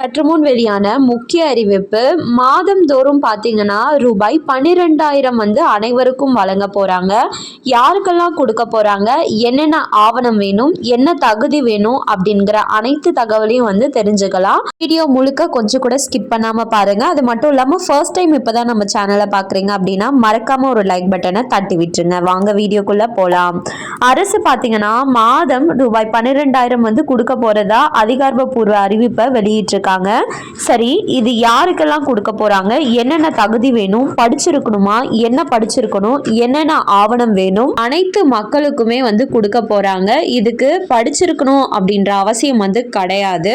சற்று முன் வெளியான முக்கிய அறிவிப்பு மாதந்தோறும் பார்த்தீங்கன்னா ரூபாய் பன்னிரெண்டாயிரம் வந்து அனைவருக்கும் வழங்க போகிறாங்க யாருக்கெல்லாம் கொடுக்க போகிறாங்க என்னென்ன ஆவணம் வேணும்? என்ன தகுதி வேணும்? அப்படிங்கிற அனைத்து தகவலையும் வந்து தெரிஞ்சுக்கலாம். வீடியோ முழுக்க கொஞ்சம் கூட ஸ்கிப் பண்ணாமல் பாருங்கள் அது மட்டும் இல்லாமல் ஃபர்ஸ்ட் டைம் இப்போ தான் நம்ம சேனலை பார்க்குறீங்க அப்படின்னா மறக்காமல் ஒரு லைக் பட்டனை தட்டி விட்டுருங்க. வாங்க வீடியோக்குள்ளே போகலாம் அரசு பார்த்தீங்கன்னா மாதம் ரூபாய் பன்னிரெண்டாயிரம் வந்து கொடுக்க போகிறதா அதிகாரப்பூர்வ அறிவிப்பை வெளியிட்டிருக்காங்க. சரி இது யாருக்கெல்லாம் கொடுக்க போகிறாங்க என்னென்ன தகுதி வேணும்? படிச்சிருக்கணுமா? என்ன படிச்சிருக்கணும்? என்னென்ன ஆவணம் வேணும்? அனைத்து மக்களுக்குமே வந்து கொடுக்க போகிறாங்க இதுக்கு படிச்சிருக்கணும் அப்படின்ற அவசியம் வந்து கிடையாது.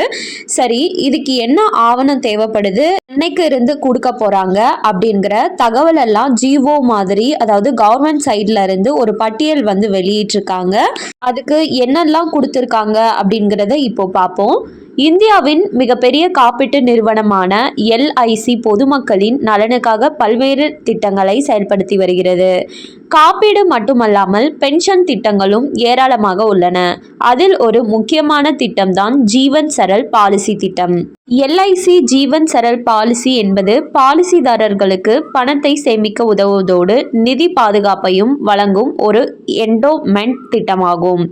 சரி இதுக்கு என்ன ஆவணம் தேவைப்படுது? என்னைக்கு இருந்து கொடுக்க போகிறாங்க அப்படிங்கிற தகவல் எல்லாம் ஜிஓ மாதிரி அதாவது கவர்மெண்ட் சைட்ல இருந்து ஒரு பட்டியல் வந்து வெளியிட்டிருக்காங்க. அதுக்கு என்னெல்லாம் கொடுத்துருக்காங்க அப்படிங்கிறத இப்போ பார்ப்போம். இந்தியாவின் மிகப்பெரிய காப்பீட்டு நிறுவனமான எல்ஐசி பொதுமக்களின் நலனுக்காக பல்வேறு திட்டங்களை செயல்படுத்தி வருகிறது. காப்பீடு மட்டுமல்லாமல் பென்ஷன் திட்டங்களும் ஏராளமாக உள்ளன. அதில் ஒரு முக்கியமான திட்டம்தான் ஜீவன் சரல் பாலிசி திட்டம். எல்ஐசி ஜீவன் சரல் பாலிசி என்பது பாலிசிதாரர்களுக்கு பணத்தை சேமிக்க உதவுவதோடு நிதி பாதுகாப்பையும் வழங்கும் ஒரு என்டோமெண்ட் திட்டமாகும்.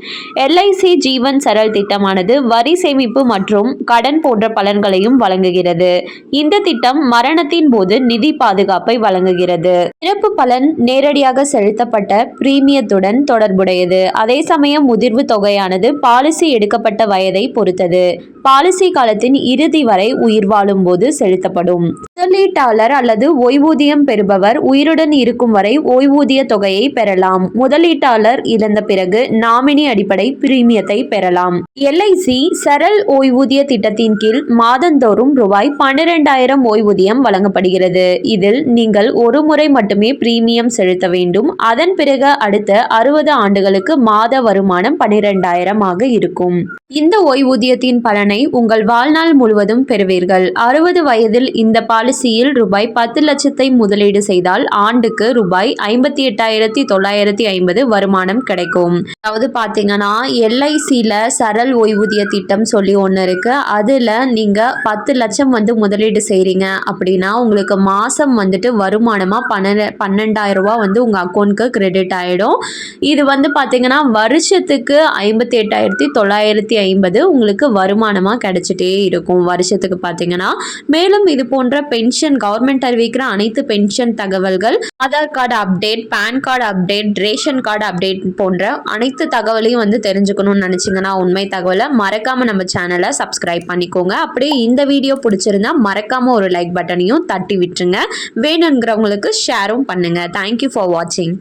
எல்ஐசி ஜீவன் சரல் திட்டமானது வரி சேமிப்பு மற்றும் கடன் போன்ற பலன்களையும் வழங்குகிறது. இந்த திட்டம் மரணத்தின் போது நிதி பாதுகாப்பை வழங்குகிறது. இறப்பு பலன் நேரடியாக செலுத்தப்பட்ட பிரீமியத்துடன் தொடர்புடையது. அதே சமயம் முதிர்வு தொகையானது பாலிசி எடுக்கப்பட்ட வயதை பொறுத்தது. பாலிசி காலத்தின் இறுதி வரை உயிர் வாழும் போது செலுத்தப்படும். முதலீட்டாளர் அல்லது ஓய்வூதியம் பெறுபவர் உயிருடன் இருக்கும் வரை ஓய்வூதிய தொகையை பெறலாம். முதலீட்டாளர் இழந்த பிறகு நாமினி அடிப்படை பிரீமியத்தை பெறலாம். எல்ஐசி சரல் ஓய்வூதிய திட்டத்தின் கீழ் மாதந்தோறும் ரூபாய் பன்னிரெண்டாயிரம் ஓய்வூதியம் வழங்கப்படுகிறது. இதில் நீங்கள் ஒரு முறை மட்டுமே பிரீமியம் செலுத்த வேண்டும். அதன் பிறகு அடுத்த அறுபது ஆண்டுகளுக்கு மாத வருமானம் பனிரெண்டாயிரம் ஆக இருக்கும். இந்த ஓய்வூதியத்தின் பலனை உங்கள் வாழ்நாள் முழுவதும் பெறுவீர்கள். அறுபது வயதில் இந்த பாலிசியில் ரூபாய் பத்து லட்சத்தை முதலீடு செய்தால் ஆண்டுக்கு ரூபாய் ஐம்பத்தி எட்டாயிரத்தி தொள்ளாயிரத்தி ஐம்பது வருமானம் கிடைக்கும். அதாவது பார்த்தீங்கன்னா எல்ஐசியில் சரல் ஓய்வூதிய திட்டம் சொல்லி ஒன்று இருக்குது அதில் நீங்கள் பத்து லட்சம் வந்து முதலீடு செய்கிறீங்க அப்படின்னா உங்களுக்கு மாதம் வந்துட்டு வருமானமாக பன்ன பன்னெண்டாயிரம் ரூபா வந்து உங்கள் அக்கௌண்ட்க்கு கிரெடிட் ஆகிடும் இது வந்து பார்த்தீங்கன்னா வருஷத்துக்கு ஐம்பத்தி எட்டாயிரத்தி தொள்ளாயிரத்தி ஐம்பது உங்களுக்கு வருமானம் வருமானமாக கிடைச்சிட்டே இருக்கும். வருஷத்துக்கு பார்த்தீங்கன்னா மேலும் இது போன்ற பென்ஷன் கவர்மெண்ட் அறிவிக்கிற அனைத்து பென்ஷன் தகவல்கள் Aadhaar card update PAN card update ration card update போன்ற அனைத்து தகவலையும் வந்து தெரிஞ்சுக்கணும்னு நினச்சிங்கன்னா உண்மை தகவலை மறக்காமல் நம்ம சேனலை சப்ஸ்கிரைப் பண்ணிக்கோங்க. அப்படியே இந்த வீடியோ பிடிச்சிருந்தா மறக்காமல் ஒரு லைக் பட்டனையும் தட்டி விட்டுருங்க. வேணுங்கிறவங்களுக்கு ஷேரும் பண்ணுங்கள் தேங்க்யூ ஃபார் வாட்சிங்